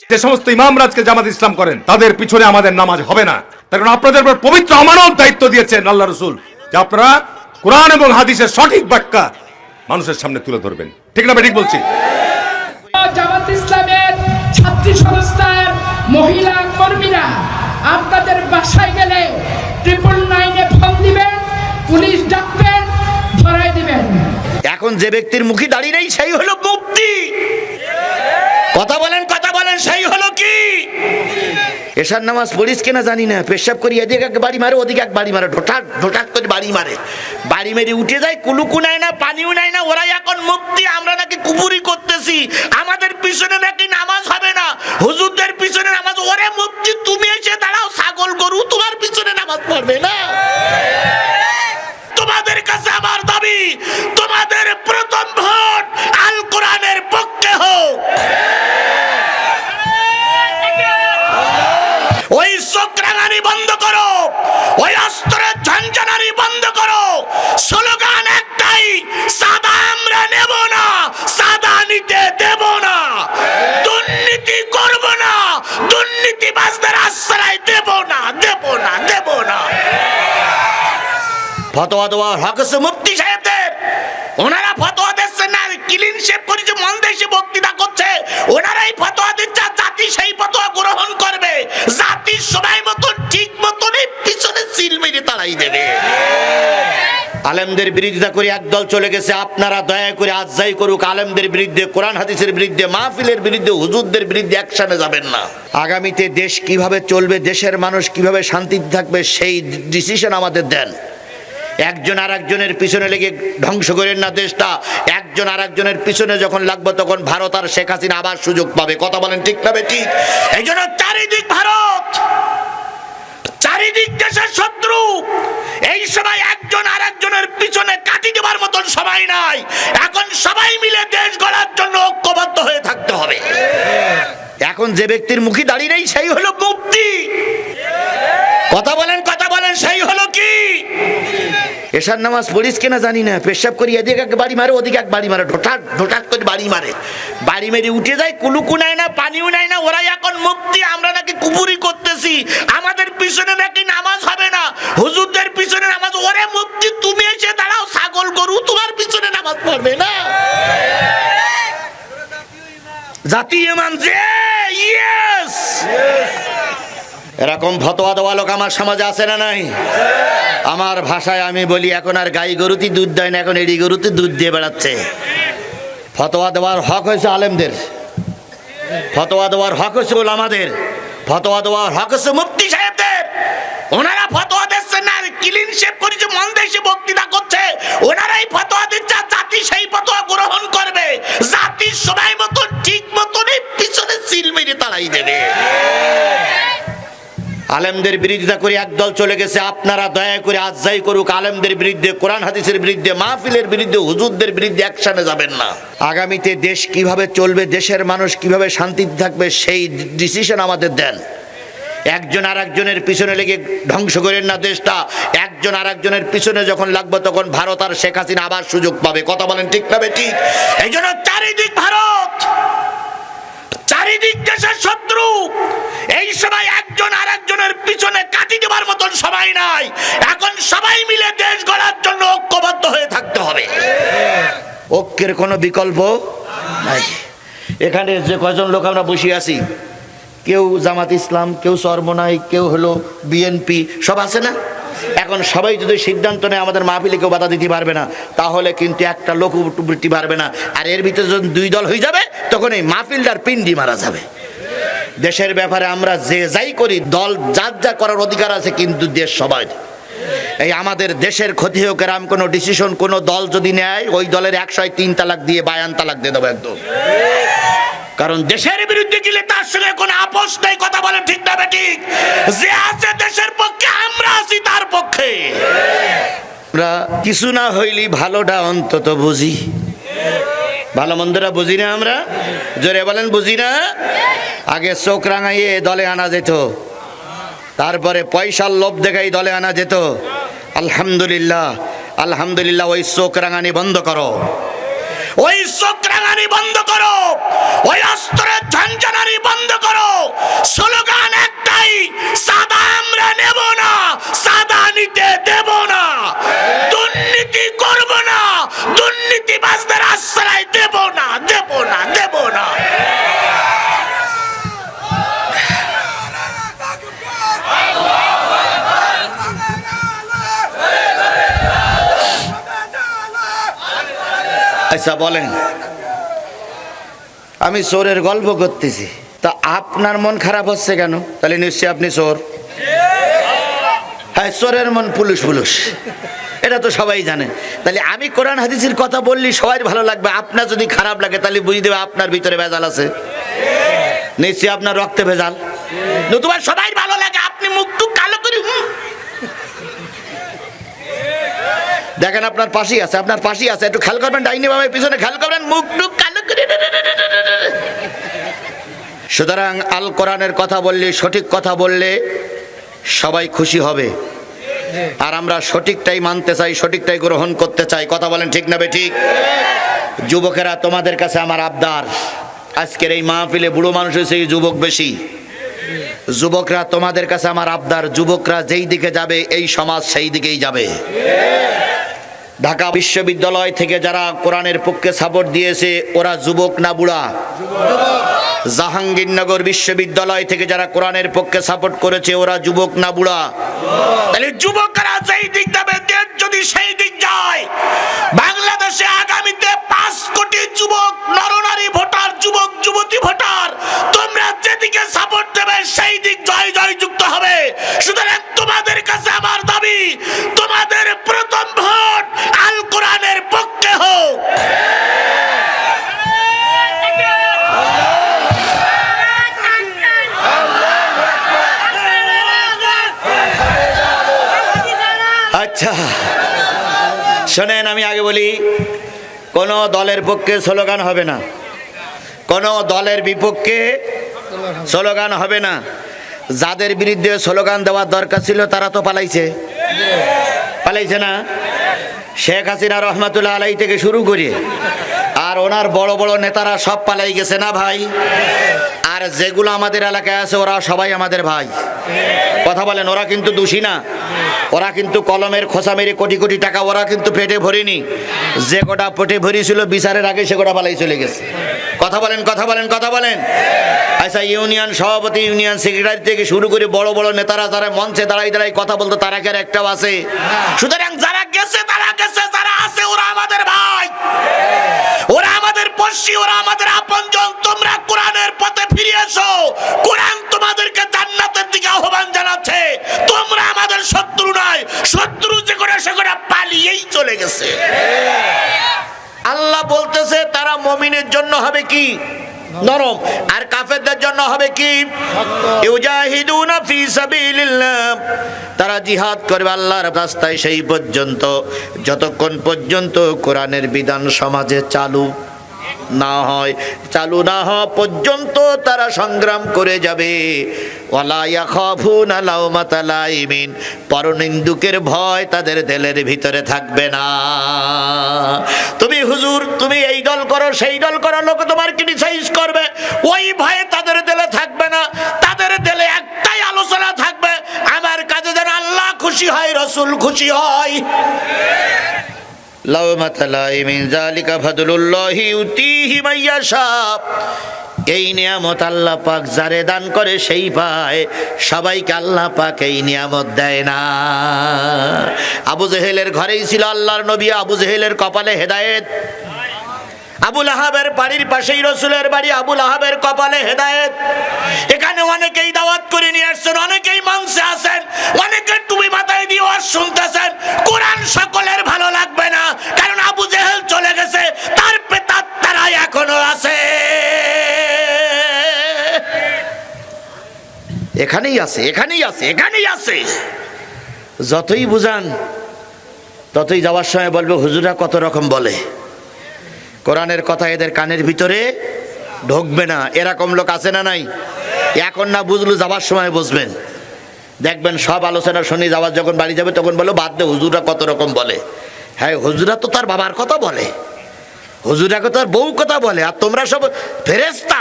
যে সমস্ত ইমামরা আজকে জামাত ইসলাম করেন তাদের পিছনে আমাদের নামাজ হবে না। তার কারণ আপনাদের উপর পবিত্র আমানত দায়িত্ব দিয়েছেন আল্লাহ রসুল যে আপনারা কোরআন এবং হাদিসের সঠিক ব্যাখ্যা মানুষের সামনে তুলে ধরবেন। ঠিক না ঠিক বলছি। জামাত ইসলামের ছাত্রী সংস্থার মহিলা কর্মীরা আপনাদের বাসায় গেলে ট্রিপল নাইনে ফোন দিবেন পুলিশ ডাকবেন ধরাই দিবেন। এখন যে ব্যক্তির মুখে দাঁড়িয়ে নেই সেই হলো মুক্তি কথা বলেন কথা বলেন সেই হলো কি? এসার নামাজ পড়িস কিনা জানি না। পেশাব করি, এদিকে এক বাড়ি মারে, ওদিকে এক বাড়ি মারে ঢোঠাক ঢোঠাক করে বাড়ি মারে। বাড়ি মেরে উঠে যায়, কুলুকু নাই না, পানিও নাই না, ওরাই এখন মুক্তি, আমরা নাকি কুপুরি করতেছি। আমাদের পিছনে নাকি নামাজ হবে না। হুজুরদের পিছনে নামাজ, ওরে মুক্তি, তুমি এসে দাঁড়াও, ছাগল গরু তোমার পিছনে নামাজ পড়বে না। ফতোয়া দেওয়া হক আছে মুফতি সাহেবদের। ওনারা ফতোয়া দিচ্ছেন না ক্লিন শেপ করেছে, মন দেশে বক্তৃতা করছে। ওনারাই ফতোয়া দিচ্ছে জাতি সেই ফতোয়া গ্রহণ করবে। জাতির সময় মতন, ঠিক মতনই পিছনে সিল মেরে তাড়াই দেবে। আলেমদের বিরোধিতা করে একদল চলে গেছে, আপনারা দয়া করে আজ্জাই করুক, আলেমদের বিরুদ্ধে, কোরআন হাদিসের বিরুদ্ধে, মাহফিলের বিরুদ্ধে, হুজুরদের বিরুদ্ধে একসাথে যাবেন না। আগামীতে দেশ কীভাবে চলবে, দেশের মানুষ কীভাবে শান্তিতে থাকবে, সেই ডিসিশন আমাদের দেন। একজন আর একজনের পিছনে লেগে ধ্বংস করেন না দেশটা। একজন আর একজনের পিছনে যখন লাগবে তখন ভারত আর শেখ হাসিনা আবার সুযোগ পাবে। কথা বলেন ঠিক না ঠিক এই জন্য চারিদিক ভারত, চারিদিক দেশের শত্রু। এই সময় একজন আর একজনের পিছনে কাটি দেবার মতন সময় নাই। এখন সবাই মিলে দেশ গড়ার জন্য ঐক্যবদ্ধ হয়ে থাকতে হবে। এখন যে ব্যক্তির মুখে দাঁড়িয়ে নেই, সেই হলো মুক্তি। কথা বলেন কথা বলেন সেই হলো কি এসার নামাজ পড়িস কিনা জানি না। পেশাব করি, এদিকে এক বাড়ি মারে, ওদিকে এক বাড়ি মারে। ঢোঠাক ঢোঠাক করে বাড়ি মারে। বাড়ি মেরে উঠে যায়, কুলুকু নাই না, পানিও নাই না, ওরাই এখন মুক্তি, আমরা নাকি কুপুরি করতেছি। আমাদের পিছনে নাকি নামাজ হবে না। হুজুরদের পিছনে নামাজ, ওরে মুক্তি, তুমি এসে দাঁড়াও, ছাগল গরু তোমার পিছনে নামাজ পড়বে না। জাতীয় মানছে ইয়েস! এরকম ফতোয়া দেওয়া লোক আমার সমাজে আছে না নাই? আমার ভাষায় আমি বলি, এখন আর গাই গরুতি দুধ দেয় না, এখন এড়ি গরুতে দুধ দিয়ে বেড়াচ্ছে। ফতোয়া দেওয়ার হক হয়েছে আলেমদের। ফতোয়া দেওয়ার হক হয়েছে আমাদের ফতোয়া দেওয়ার হক হচ্ছে মুফতি সাহেবদের। ওনারা ফতোয়া দিচ্ছেন না ক্লিন শেপ করেছে, মন দেশে বক্তৃতা করছে। আলেমদের বিরোধিতা করে একদল চলে গেছে, আপনারা দয়া করে আজ্জাই করুক, আলেমদের বিরুদ্ধে, কোরআন হাদিসের বিরুদ্ধে, মাহফিলের বিরুদ্ধে, হুজুরদের বিরুদ্ধে একসাথে যাবেন না। আগামীতে দেশ কীভাবে চলবে, দেশের মানুষ কীভাবে শান্তিতে থাকবে, সেই ডিসিশন আমাদের দেন। একজন আর একজনের পিছনে লেগে ধ্বংস করেন না দেশটা, একজন আর একজনের পিছনে যখন লাগবে তখন ভারত আর শেখ হাসিনা আবার সুযোগ পাবে। কথা বলেন ঠিক না ঠিক? এই জন্য চারিদিক ভারত! চারিদিক দেশের শত্রু ঐক্যের কোনো বিকল্প নাই। এখানে যে কয়জন লোক আমরা বসে আছি, কেউ জামাত ইসলাম, কেউ সর্বনাই, কেউ হলো বিএনপি, সব আছে না? এখন সবাই যদি সিদ্ধান্ত নেয় আমাদের মাহফিলে কেউ বাধা দিতে পারবে না, তাহলে কিন্তু একটা লোক উঠতে পারবে না। আর এর ভিতরে যখন দুই দল হয়ে যাবে, তখন এই মাহফিলটার পিন্ডি মারা যাবে। দেশের ব্যাপারে আমরা যে যাই করি, দল যার যা করার অধিকার আছে, কিন্তু দেশ সবাই এই আমাদের দেশের ক্ষতি হোক, এরম কোনো ডিসিশন কোনো দল যদি নেয়, ওই দলের একশো তিন তালাক দিয়ে বায়ান তালাক দিয়ে দেবো একদম। কারণ দেশের বিরুদ্ধে গেলে তার সঙ্গে কোনো আপোষ নেই, কথা বলে ঠিক না ঠিক? যে আছে দেশের পক্ষে, আমরা আছি তার পক্ষে। আমরা কিছু না হইলি ভালোটা অন্তত বুঝি। ভালো মন্দরা বুঝি না আমরা? জোরে বলেন বুঝি না? আগে চোখ রাঙাইয়ে দলে আনা যেত। তারপরে পয়সার লোভ দেখাই দলে আনা যেত। আলহামদুলিল্লাহ আলহামদুলিল্লাহ ওই চোখ রাঙানি বন্ধ করো। ওই চোখ রাঙানি বন্ধ করো। ওই অস্ত্রের ঝঞ্ঝানি বন্ধ করো। আচ্ছা বলেন। আমি চোরের গল্প করতেছি। তা আপনার মন খারাপ হচ্ছে কেন? তাহলে নিশ্চয়ই আপনি চোর। হ্যাঁ চোরের মন পুলুস পুলুস। এটা তো সবাই জানে। তাহলে আমি কোরআন হাদিসের কথা বললি, সবাই ভালো লাগবে। আপনার যদি খারাপ লাগে, তাহলে বুঝে দেবে আপনার ভিতরে ভেজাল আছে। নিশ্চয়ই আপনার রক্তে ভেজাল। নতুবা সবাই ভালো লাগে আপনি মুখ টুক কালো করে হুম। দেখেন আপনার পাশেই আছে, আপনার পাশেই আছে, একটু খেয়াল করবেন, ডাইনি বাবার পিছনে খেয়াল করবেন, মুখ টুক কালো করে। সুতরাং আল কোরআনের কথা বললে, সঠিক কথা বললে সবাই খুশি হবে। আর আমরা সঠিকটাই মানতে চাই, সঠিকটাই গ্রহণ করতে চাই। কথা বলেন ঠিক না ঠিক? যুবকেরা, তোমাদের কাছে আমার আবদার। আজকের এই মাহফিলে বুড়ো মানুষ হয়েছে যুবক বেশি। যুবকরা, তোমাদের কাছে আমার আবদার। যুবকরা যেই দিকে যাবে, এই সমাজ সেই দিকেই যাবে। ঢাকা বিশ্ববিদ্যালয় থেকে যারা কোরআনের পক্ষে সাপোর্ট দিয়েছে, ওরা যুবক না বুড়া? জাহাঙ্গীরনগর বিশ্ববিদ্যালয় থেকে যারা কোরআনের পক্ষে সাপোর্ট করেছে, ওরা যুবক না বুড়া? তাহলে যুবকরা যেই দিক যদি সেই দিক শোনেন, আমি আগে বলি, কোনো দলের পক্ষে স্লোগান হবে না। কোনো দলের বিপক্ষে স্লোগান হবে না। যাদের বিরুদ্ধে স্লোগান দেওয়ার দরকার ছিল, তারা তো পালাইছে। পালাইছে না? শেখ হাসিনা রহমাতুল্লাহ আলাই থেকে শুরু করে আর ওনার বড় বড় নেতারা সব পালাই গেছে না ভাই? আর যেগুলো আমাদের এলাকায় আছে, ওরা সবাই আমাদের ভাই। কথা বলেন, ওরা কিন্তু দোষী না। ওরা কিন্তু কলমের খোসা মেরে কোটি কোটি টাকা ওরা কিন্তু পেটে ভরিনি। যে কটা পেটে ভরিয়েছিল বিচারের আগে সে কটা পালাই চলে গেছে। কথা বলেন কথা বলেন কথা বলেন। আচ্ছা ইউনিয়ন সভাপতি, ইউনিয়ন সেক্রেটারি থেকে শুরু করে বড় বড় নেতারা যারা মঞ্চে দাঁড়াই দাঁড়াই কথা বলতো, তারা কি আর একটাও আছে? সুতরাং যারা গেছে, তারা গেছে, যারা আছে, ওরা আমাদের ভাই। ওরা আমাদের আপনজন তোমরা কোরআনের পথে ফিরে এসো। কোরআন তোমাদেরকে জান্নাতের দিকে আহ্বান জানাচ্ছে। তোমরা আমাদের শত্রু নয়, শত্রু যে করে সে করে পালিয়েই চলে গেছে। আল্লাহ বলতেছে, তারা মমিনের জন্য হবে কি? নরম। আর কাফেরদের জন্য হবে কি? ইউজাহিদুনা ফি সাবিলিল্লাহ। তারা জিহাদ করবে আল্লাহর রাস্তায় সেই পর্যন্ত, যতক্ষণ পর্যন্ত কোরআনের বিধান সমাজে চালু না হয়, চালু না হওয়া পর্যন্ত তারা সংগ্রাম করে যাবে। পরনিন্দুকের ভয় তাদের দেলের ভিতরে থাকবে না। তুমি হুজুর, তুমি এই দল করো, সেই দল করো লোক তোমার ক্রিটিসাইজ করবে। ওই ভয়ে তাদের দেলে থাকবে না। তাদের দেলে একটাই আলোচনা থাকবে, আমার কাজে যেন আল্লাহ খুশি হয়, রসুল খুশি হয়। লাউমাতালাইমিন জালিকা ফাদলুল্লাহি এই নিয়ামত আল্লাহ পাক যারে দান করে সেই পায় সবাইকে আল্লাহ পাক এই নিয়ামত দেয় না। আবু জেহেলের ঘরেই ছিল আল্লাহর নবী, আবু জেহেলের কপালে হেদায়েত। আবুল আহাবের বাড়ির পাশেই রসুলের বাড়ি আবুল আহাবের কপালে হেদায়েত। এখানে অনেকেই দাওয়াত করে নিয়ে আসছেন, অনেকেই মাংসে আছেন, অনেকে টুপি মাথায় দিয়ে শুনতেছেন। কোরআন সকলের ভালো লাগবে না। এখানেই আছে এখানেই আছে এখানেই আছে। যতই বুঝান, ততই যাওয়ার সময় বলবে, হুজুরা কত রকম বলে? কোরআনের কথা এদের কানের ভিতরে ঢুকবে না। এরকম লোক আছে না নাই? এখন না বুঝলো যাবার সময় বুঝবেন। দেখবেন সব আলোচনা শুনে, যাওয়ার যখন বাড়ি যাবে, তখন বলো বাদ দে, হুজুরা কত রকম বলে? হ্যাঁ হুজুরা তো তার বাবার কথা বলে। হুজুর তো আর বউ কথা বলে। আর তোমরা সব ফেরেস্তা